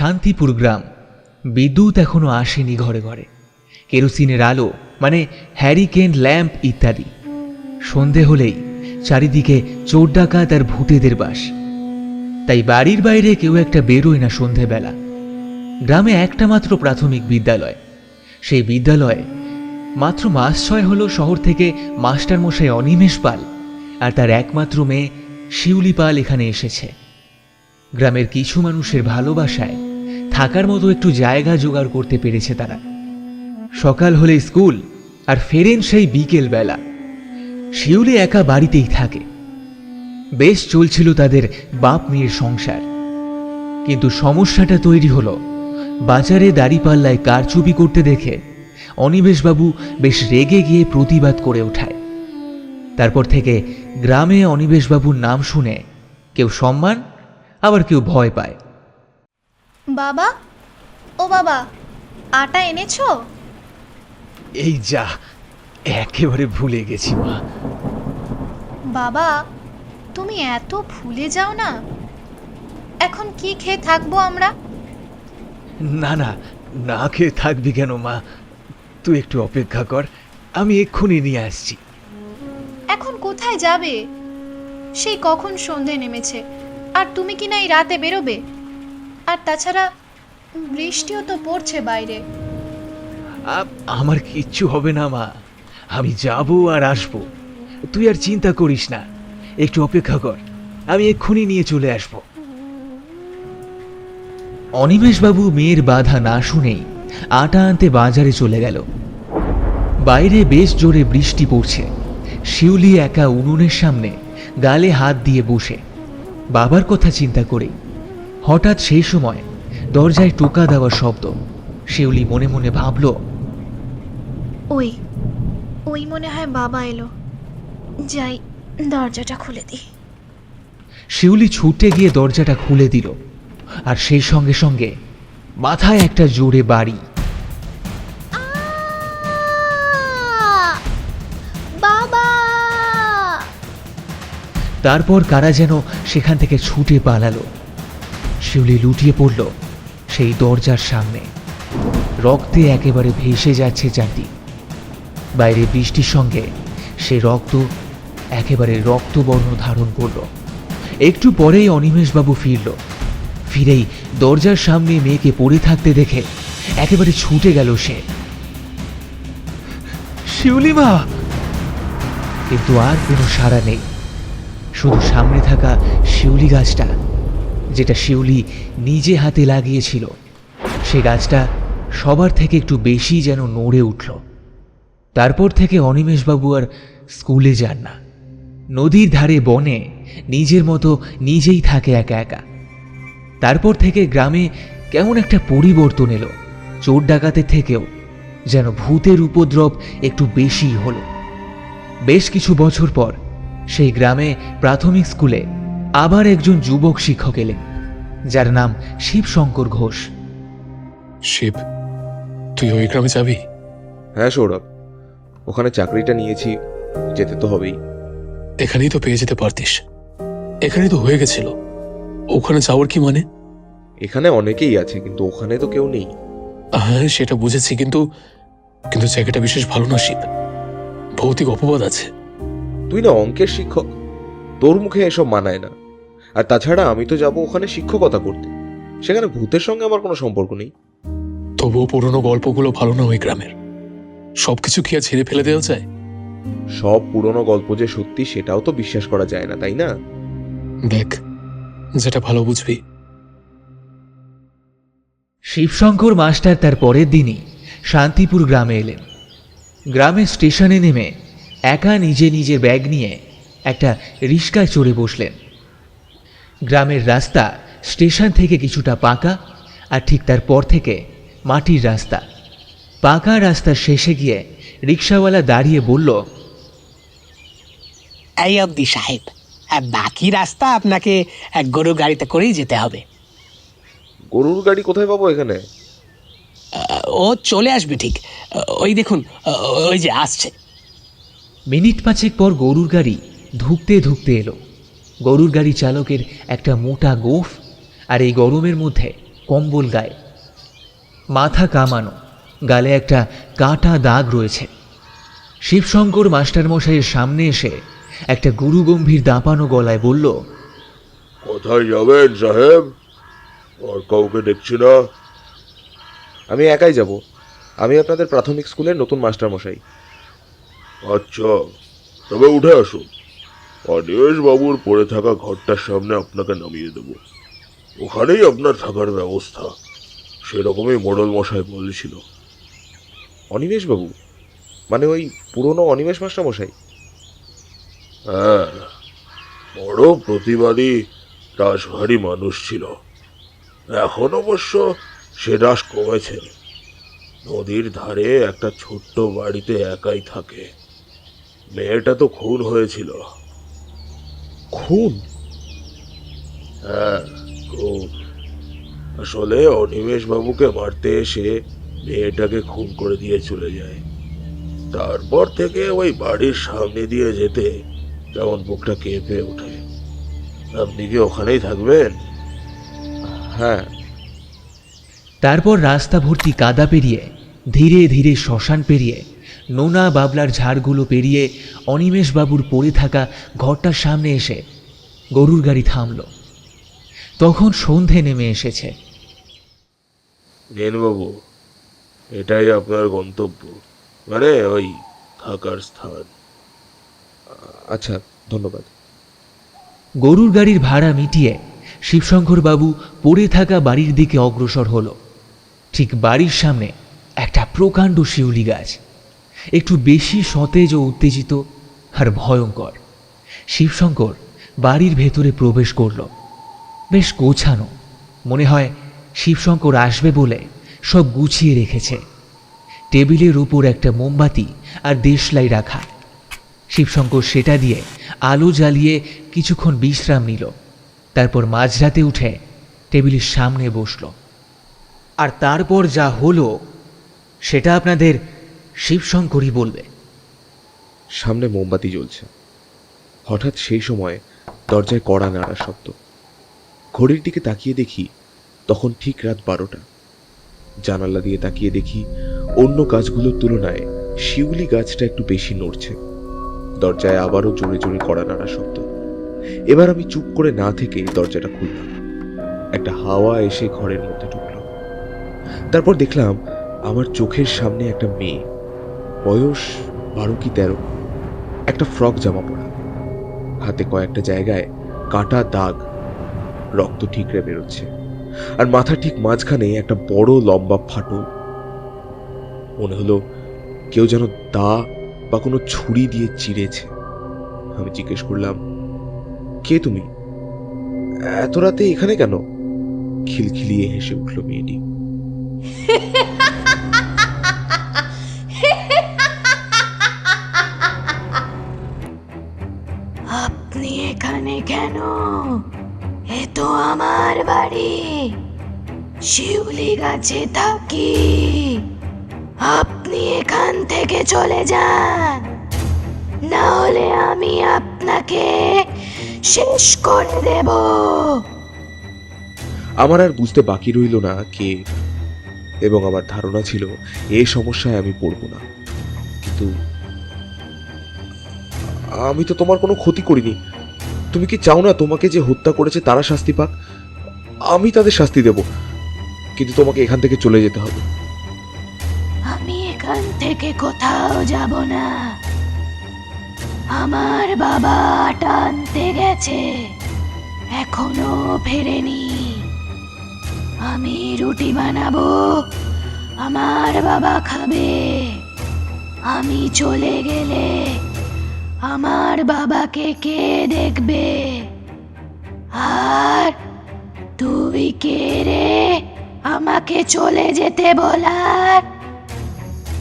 শান্তিপুর গ্রাম। বিদ্যুৎ এখনও আসেনি ঘরে ঘরে। কেরোসিনের আলো মানে হ্যারিকেন ল্যাম্প ইত্যাদি। সন্ধে হলেই চারিদিকে চোর ডাকাত আর ভূতেদের বাস। তাই বাড়ির বাইরে কেউ একটা বেরোয় না সন্ধেবেলা। গ্রামে একটা মাত্র প্রাথমিক বিদ্যালয়। সেই বিদ্যালয়ে মাত্র মাস ছয় হলো শহর থেকে মাস্টার মশাই অনিমেষ পাল আর তার একমাত্র মেয়ে শিউলি পাল এখানে এসেছে। গ্রামের কিছু মানুষের ভালোবাসায় থাকার মতো একটু জায়গা জোগাড় করতে পেরেছে তারা। সকাল হলে স্কুল আর ফেরেন সেই বিকেল বেলা। শিউলি একা বাড়িতেই থাকে। বেশ চলছিল তাদের বাপ মেয়ের সংসার। কিন্তু সমস্যাটা তৈরি হলো। বাজারে দাড়িপাল্লায় কারচুপি করতে দেখে অনিমেষবাবু বেশ রেগে গিয়ে প্রতিবাদ করে ওঠায়। তারপর থেকে গ্রামে অনিমেষবাবুর নাম শুনে কেউ সম্মান, আবার কেউ ভয় পায়। বাবা? ও বাবা আটা এনেছো? এই যা একেবারে ভুলে গেছি মা। বাবা তুমি এত ভুলে যাও না। এখন কি খেয়ে থাকব আমরা? না না না খেয়ে থাকবি কেন মা? তুই একটু অপেক্ষা কর আমি এক্ষুনি নিয়ে আসছি। এখন কোথায় যাবে? সেই কখন সন্ধে নেমেছে আর তুমি কি না এই রাতে বেরোবে? আর তাছাড়া বৃষ্টিও তো পড়ছে বাইরে। আমার কিচ্ছু হবে না, মা। আমি যাব আর আসব। তুই আর চিন্তা করিস না। একটু অপেক্ষা কর। আমি এক্ষুনি নিয়ে চলে আসব। অনিমেষবাবু মেয়ের বাধা না শুনেই আটা আনতে বাজারে চলে গেল। বাইরে বেশ জোরে বৃষ্টি পড়ছে। শিউলি একা উনুনের সামনে গালে হাত দিয়ে বসে। বাবার কথা চিন্তা করেই হঠাৎ সেই সময় দরজায় টোকা দেওয়ার শব্দ। শিউলি মনে মনে ভাবল ওই ওই মনে হয় বাবা এলো। যাই দরজাটা খুলে দিই। শিউলি ছুটে গিয়ে দরজাটা খুলে দিল আর সেই সঙ্গে সঙ্গে মাথায় একটা জোরে বাড়ি। বাবা! তারপর কারা যেন সেখান থেকে ছুটে পালালো। শিউলি লুটিয়ে পড়ল সেই দরজার সামনে। রক্তে একেবারে ভেসে যাচ্ছে চারদিক। বাইরে বৃষ্টির সঙ্গে সে রক্ত একেবারে রক্তবর্ণ ধারণ করল। একটু পরেই অনিমেষবাবু ফিরল। ফিরেই দরজার সামনে মেয়েকে পড়ে থাকতে দেখে একেবারে ছুটে গেল সে। শিউলি মা! কিন্তু আর কোনো সাড়া নেই। শুধু সামনে থাকা শিউলি গাছটা যেটা শিউলি নিজে হাতে লাগিয়েছিল। সে গাছটা সবার থেকে একটু বেশি যেন নড়ে উঠল। তারপর থেকে অনিমেষবাবু আর স্কুলে যান না। নদীর ধারে বনে নিজের মতো নিজেই থাকে একা একা। তারপর থেকে গ্রামে কেমন একটা পরিবর্তন এলো। চোর ডাকাতের থেকেও যেন ভূতের উপদ্রব একটু বেশি হলো। বেশ কিছু বছর পর সেই গ্রামে প্রাথমিক স্কুলে আবার একজন যুবক শিক্ষক এলেন যার নাম শিবশঙ্কর ঘোষ। শিব তুই ওই গ্রামে যাবি? হ্যাঁ সৌরভ। ওখানে চাকরিটা নিয়েছি যেতে তো হবেই। এখানেই তো পেয়ে যেতে পারতিস। এখানেই তো হয়ে গেছিল। ওখানে যাওয়ার কি মানে? এখানে অনেকেই আছে কিন্তু ওখানে তো কেউ নেই। হ্যাঁ সেটা বুঝেছি কিন্তু কিন্তু জায়গাটা বিশেষ ভালো না শিব। ভৌতিক অপবাদ আছে। তুই না অঙ্কের শিক্ষক তোর মুখে এসব মানায় না। আর তাছাড়া আমি তো যাব ওখানে শিক্ষকতা করতে। সেখানে ভূতের সঙ্গে আমার কোনো সম্পর্ক নেই। তবুও পুরনো গল্পগুলো ভালো না ওই গ্রামের। সবকিছু কি আর ছেড়ে ফেলে দেওয়া যায়? সব পুরনো গল্প যে সত্যি সেটাও তো বিশ্বাস করা যায় না তাই না? দেখ যেটা ভালো বুঝবি। শিবশঙ্কর মাস্টার তার পরের দিনই শান্তিপুর গ্রামে এলেন। গ্রামের স্টেশনে নেমে একা নিজে নিজের ব্যাগ নিয়ে একটা রিক্সায় চড়ে বসলেন। গ্রামের রাস্তা স্টেশন থেকে কিছুটা পাকা আর ঠিক তার পর থেকে মাটির রাস্তা। পাকা রাস্তার শেষে গিয়ে রিক্সাওয়ালা দাঁড়িয়ে বলল এই অবধি সাহেব আর বাকি রাস্তা আপনাকে এক গরু গাড়িতে করেই যেতে হবে। গরুর গাড়ি কোথায় পাবো এখানে? ও চলে আসবে ঠিক। ওই দেখুন ওই যে আসছে। মিনিট পাঁচেক পর গরুর গাড়ি ধুকতে ধুকতে এলো। গরুর গাড়ি চালকের একটা মোটা গোফ আর এই গরমের মধ্যে কম্বল গায়ে। মাথা কামানো গালে একটা কাটা দাগ রয়েছে। শিবশঙ্কর মাস্টারমশাইয়ের সামনে এসে একটা গুরুগম্ভীর দাঁপানো গলায় বলল কোথায় যাবেন সাহেব? আর কাউকে দেখছি না। আমি একাই যাব। আমি আপনাদের প্রাথমিক স্কুলের নতুন মাস্টারমশাই। আচ্ছা তবে উঠে আসুন। বাবুর পড়ে থাকা ঘরটার সামনে আপনাকে নামিয়ে দেব। ওখানেই আপনার থাকার ব্যবস্থা। সেরকমই মোড়ল মশাই বলেছিল। অনিমেষ বাবু মানে ওই পুরনো অনিমেষ মাস্টার মশাই হ্যাঁ বড় প্রতিবাদী রাসভারী মানুষ ছিল। এখন অবশ্য সে রাস কমেছে। নদীর ধারে একটা ছোট্ট বাড়িতে একাই থাকে। মেয়েটা তো খুন হয়েছিল। খুন? হ্যাঁ খুব আসলে অনিমেষ বাবুকে মারতে এসে মেয়েটাকে খুন করে দিয়ে চলে যায়। তারপর থেকে ওই বাড়ির সামনে দিয়ে যেতে কেমন বুকটা কেঁপে ওঠে। আপনি কি ওখানেই থাকবেন? হ্যাঁ। তারপর রাস্তা ভর্তি কাদা পেরিয়ে ধীরে ধীরে শ্মশান পেরিয়ে নোনা বাবলার ঝাড়গুলো পেরিয়ে অনিমেষ বাবুর পড়ে থাকা ঘরটার সামনে এসে গরুর গাড়ি থামল। তখন সন্ধে নেমে এসেছে। এটাই আপনার গন্তব্য। মানে ওই থাকার স্থান। আচ্ছা ধন্যবাদ। গরুর গাড়ির ভাড়া মিটিয়ে শিবশঙ্কর বাবু পড়ে থাকা বাড়ির দিকে অগ্রসর হলো। ঠিক বাড়ির সামনে একটা প্রকাণ্ড শিউলি গাছ। একটু বেশি সতেজ ও উত্তেজিত আর ভয়ঙ্কর। শিবশঙ্কর বাড়ির ভেতরে প্রবেশ করল। বেশ গোছানো, মনে হয় শিবশঙ্কর আসবে বলে সব গুছিয়ে রেখেছে। টেবিলের উপর একটা মোমবাতি আর দেশলাই রাখা। শিবশঙ্কর সেটা দিয়ে আলো জ্বালিয়ে কিছুক্ষণ বিশ্রাম নিল। তারপর মাঝরাতে উঠে টেবিলের সামনে বসল। আর তারপর যা হলো, সেটা আপনাদের শিবশঙ্করই বলবে সামনে মোমবাতি জ্বলছে। হঠাৎ সেই সময় দরজায় কড়া নাড়া শব্দ। ঘড়ির দিকে তাকিয়ে দেখি তখন ঠিক রাত বারোটা। জানালা দিয়ে তাকিয়ে দেখি অন্য গাছগুলোর তুলনায় শিউলি গাছটা একটু বেশি নড়ছে। দরজায় আবারও জোরে জোরে কড়া নাড়া শব্দ। এবার আমি চুপ করে না থেকে দরজাটা খুললাম। একটা হাওয়া এসে ঘরের মধ্যে ঢুকলো। তারপর দেখলাম আমার চোখের সামনে একটা মেয়ে বয়স বারো কি তেরো। একটা ফ্রক জামা পরা। হাতে কয়েকটা জায়গায় কাটা দাগ, রক্ত ঠিকরে বেরোচ্ছে। আর মাথা ঠিক মাঝখানে একটা বড় লম্বা ফাটল। মনে হলো কেউ যেন দা বা কোনো ছুরি দিয়ে চিড়েছে। আমি জিজ্ঞেস করলাম, কে তুমি? এত রাতে এখানে কেন? খিলখিলিয়ে হেসে উঠল মেয়েটি। বাড়ি শিউলি গাছে থাকি। আপনি এখান থেকে চলে যান। না হলে আমি আপনাকে শেষ করে দেব। আমার আর বুঝতে বাকি রইল না কে এবং আমার ধারণা ছিল এই সমস্যায় আমি পড়ব না। কিন্তু আমি তো তোমার কোনো ক্ষতি করিনি। তুমি কি চাও না তোমাকে যে হত্যা করেছে তারা শাস্তি পাক? আমি তাদের শাস্তি দেব। কিন্তু তোমাকে এখান থেকে চলে যেতে হবে। আমি এখান থেকে কোথাও যাব না। আমার বাবা টানতে গেছে। এখনও ফেরেনি। আমি রুটি বানাবো। আমার বাবা খাবে। আমি চলে গেলে আমার বাবাকে কে দেখবে? আর তুই কে রে? আমাকে চলে যেতে বলার?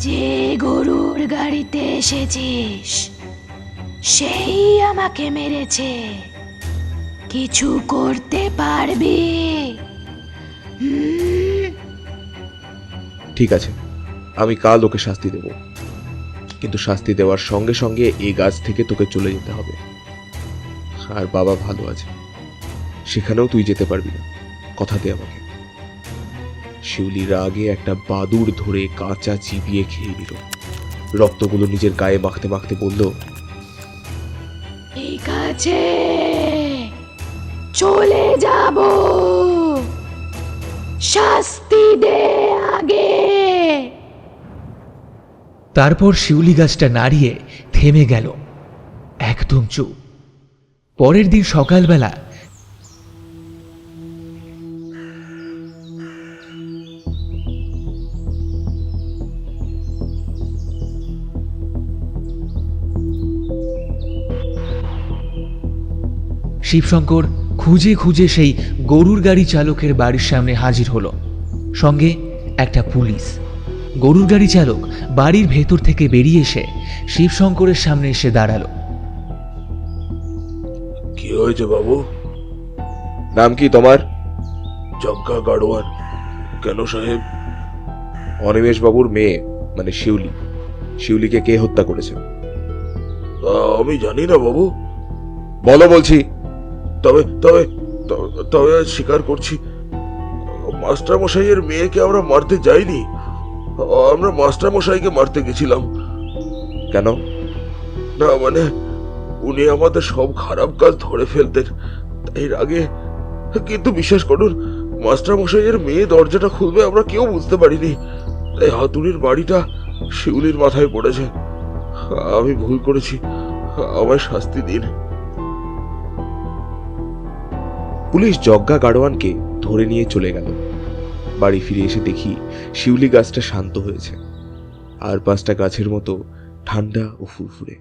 যে গরুর গাড়িতে এসেছিস, সেই আমাকে মেরেছে। কিছু করতে পারবি? ঠিক আছে, আমি কাল ওকে শাস্তি দেব। কিন্তু শাস্তি দেওয়ার সঙ্গে সঙ্গে এই গাছ থেকে তোকে চলে যেতে হবে। আর বাবা ভালো আছে। সেখানেও তুই যেতে পারবি না। কথা দে আমাকে। শিউলি রাগে একটা বাদুর ধরে কাঁচা চিবিয়ে খেয়ে নিল। রক্তগুলো নিজের গায়ে মাখতে মাখতে বলল ঠিক আছে চলে যাব। শাস্তি দে আগে। তারপর শিউলি গাছটা নাড়িয়ে থেমে গেল একদম চুপ। পরের দিন সকালবেলা শিবশঙ্কর খুঁজে খুঁজে সেই গরুর গাড়ি চালকের বাড়ির সামনে হাজির হলো। সঙ্গে একটা পুলিশ। গরুর গাড়ি চালক বাড়ির ভেতর থেকে বেরিয়ে এসে শিবশঙ্করের সামনে এসে দাঁড়াল। কি হয়েছে বাবু? নাম কি তোমার? জঙ্কা গাড়োয়ান কেন সাহেব? অনিমেষ বাবুর মেয়ে মানে শিউলি। শিউলিকে কে হত্যা করেছে? আমি জানি না বাবু। বলো বলছি তবে তবে তবে- স্বীকার করছি। মাস্টার মশাইয়ের মেয়েকে আমরা মারতে যাইনি। আমরা মাস্টার মশাইকে মারতে গেছিলাম। কেন? না মানে উনি আমাদের সব খারাপ কাজ ধরে ফেলতেন। তাই আগে কিন্তু বিশ্বাস করুন মাস্টার মশাইয়ের মেয়ে দরজাটা খুলবে আমরা কেউ বুঝতে পারিনি। তাই হাতুড়ির বাড়িটা শিউলির মাথায় পড়েছে। আমি ভুল করেছি। আমায় শাস্তি দিন। পুলিশ জগ্গা গাড়োয়ানকে ধরে নিয়ে চলে গেল। বাড়ি ফিরে এসে দেখি শিউলি গাছটা শান্ত হয়েছে, আর পাঁচটা গাছের মতো ঠান্ডা ও ফুরফুরে।